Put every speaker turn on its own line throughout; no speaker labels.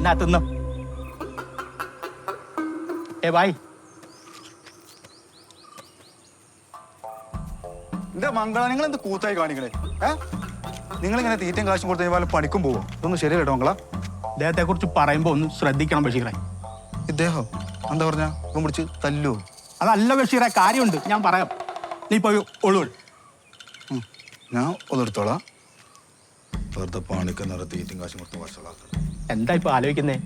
എന്നാ തിന്നോ ഏ ബായ്
എന്താ മംഗള നിങ്ങൾ എന്ത് കൂത്തായി കാണിക്കണേ? ഏ? നിങ്ങൾ ഇങ്ങനെ തീറ്റയും കാശും കൊടുത്ത് കഴിഞ്ഞാൽ പണിക്കും പോവോ? ഇതൊന്നും ശരിയല്ലോ മംഗള.
ഇദ്ദേഹത്തെ കുറിച്ച് പറയുമ്പോ ഒന്ന് ശ്രദ്ധിക്കണം ബഷീറെ.
ഇദ്ദേഹം എന്താ പറഞ്ഞ? ഇവൻ പിടിച്ച് തല്ലോ
അതല്ല ബഷീറെ കാര്യമുണ്ട്. ഞാൻ പറയാം. നീ പോയി ഒളു.
ഞാൻ ഒന്നെടുത്തോളാം. വെറുതെ പണിക്കുന്ന തീറ്റയും കാശും കൊടുത്ത് വഷളാക്കണം
എന്താ ഇപ്പൊ ആലോചിക്കുന്നേ?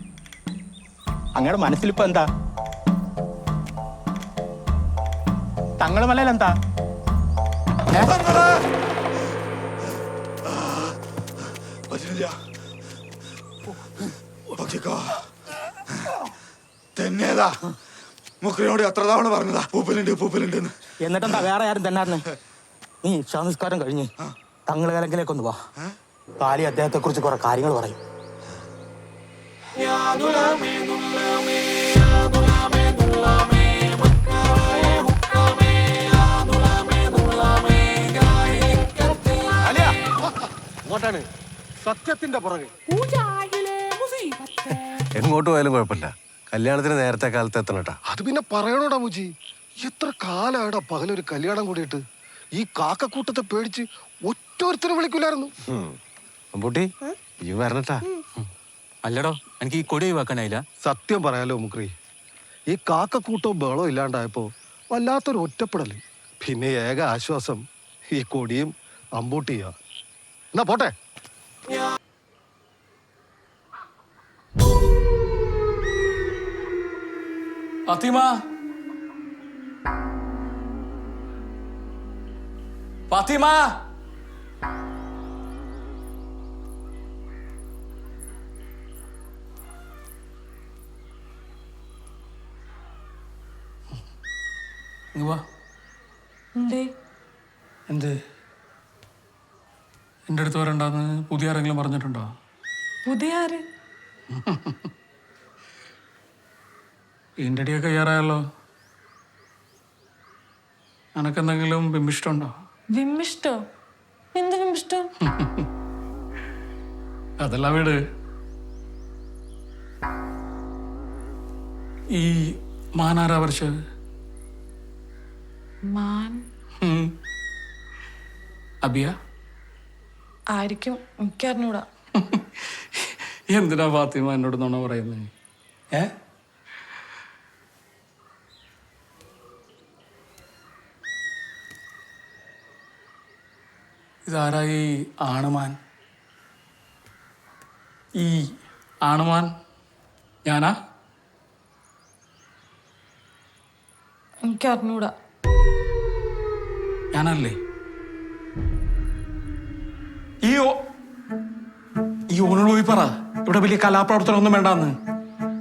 അങ്ങയുടെ മനസ്സിലിപ്പോ എന്താ? തങ്ങൾ മലയിൽ എന്താ?
പറ്റില്ല. പക്ഷിക്കോ തന്നെയതാ മുഖ്യനോട് എത്ര തവണ പറഞ്ഞതാ? പൂപ്പലുണ്ട് പൂപ്പലുണ്ട് എന്ന്
എന്നിട്ടെന്താ വേറെ ആരും തന്നായിരുന്നു നീ ഇഷാനിസ്കാരം കഴിഞ്ഞ് തങ്ങളെ കലങ്കിലേക്കൊന്ന് വാ. കാലി അദ്ദേഹത്തെ കുറിച്ച് കുറെ കാര്യങ്ങൾ പറയും.
അങ്ങോട്ടാണ് സത്യത്തിന്റെ പുറകെ.
എങ്ങോട്ട് പോയാലും കുഴപ്പമില്ല. കല്യാണത്തിന് നേരത്തെ കാലത്ത് എത്തണട്ടാ
അത് പിന്നെ പറയണോടാ മുജി. എത്ര കാലായടാ പകലൊരു കല്യാണം കൂടിയിട്ട്. ഈ കാക്കക്കൂട്ടത്തെ പേടിച്ച് ഒറ്റൊരുത്തരും വിളിക്കൂലായിരുന്നു
അമ്പൂട്ടി ഇയ്യ് വരണട്ടാ.
അല്ലടോ എനിക്ക് ഈ കൊടി ഒഴിവാക്കാനായില്ല.
സത്യം പറയാലോ മുക്രി ഈ കാക്കക്കൂട്ടവും ബഹളവും ഇല്ലാണ്ടായപ്പോ വല്ലാത്തൊരു ഒറ്റപ്പെടൽ പിന്നെ ഏക ആശ്വാസം ഈ കൊടിയും അമ്പൂട്ടിയാ. എന്നാ പോട്ടെ.
ഫാത്തിമ. ഫാത്തിമ. ഇങ്ങ് വാ.
എന്ത്?
എന്റെ അടുത്ത് വരണ്ടെന്ന് പുതിയ ആരെങ്കിലും പറഞ്ഞിട്ടുണ്ടോ?
പുതിയ ആര്?
ഇതിന്റെ അടിയൊക്കെ കയ്യാറായല്ലോ എനക്കെന്തെങ്കിലും ബിംബിഷ്ടമുണ്ടോ
വിമിഷ്ടോ എന്ത് വിമിഷ്ടോ
അതല്ല വീട്. ഈ മാനാരാ
മാൻ
അബിയ?
ആയിരിക്കും. എനിക്കറിഞ്ഞൂടാ
എന്തിനാ ഫാത്തിമ എന്നോട് നുണ പറയുന്നത് ഏ? ഇതാരായി ആണുമാൻ? ഈ ആണുമാൻ? ഞാനാ?
എനിക്കറിഞ്ഞൂടാ
ഞാനല്ലേ? ഈ ഈ ഓനോട് പോയി പറ. ഇവിടെ വലിയ കലാപ്രവർത്തനം ഒന്നും വേണ്ടാന്ന്.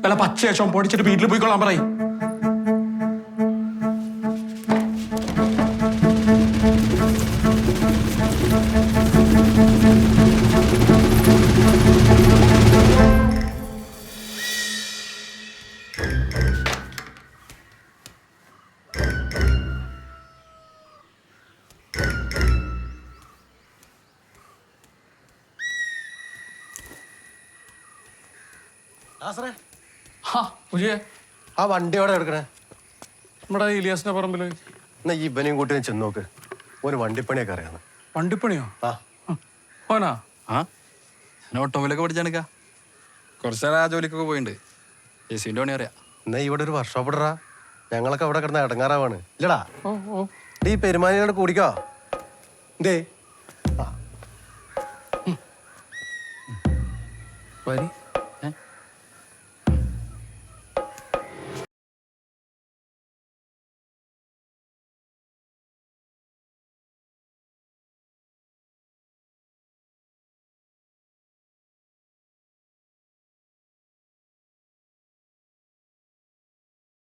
വല്ല പച്ചയേശം പൊടിച്ചിട്ട് വീട്ടിൽ പോയിക്കൊള്ളാൻ പറയും.
ആ വണ്ടി എവിടെ എടുക്കണേ
നമ്മുടെ ഇലിയാസിന്റെ പറമ്പിൽ.
എന്നാ ഈ ഇവനെയും കൂട്ടി ചെന്ന് നോക്ക്. ഒരു വണ്ടിപ്പണിയൊക്കെ അറിയാന്ന്
വണ്ടിപ്പണിയോ?
ആ.
ഓനാ?
ആ? ഞാൻ ഓട്ടോമൊബൈലൊക്കെ പഠിച്ചാണിക്ക കുറച്ച് നേരം ആ ജോലിക്കൊക്കെ പോയിട്ടുണ്ട് എ സിന്റെ പണി അറിയാം.
എന്നാ ഇവിടെ ഒരു വർക്ക്ഷോപ്പ് ഇടറാ. ഞങ്ങളൊക്കെ അവിടെ കിടന്ന് ഇടങ്ങാറാവാണ് ഇല്ലടാ. ഈ പെരുമാനിയോട് കൂടിക്കോ. എന്തേ?
വരി.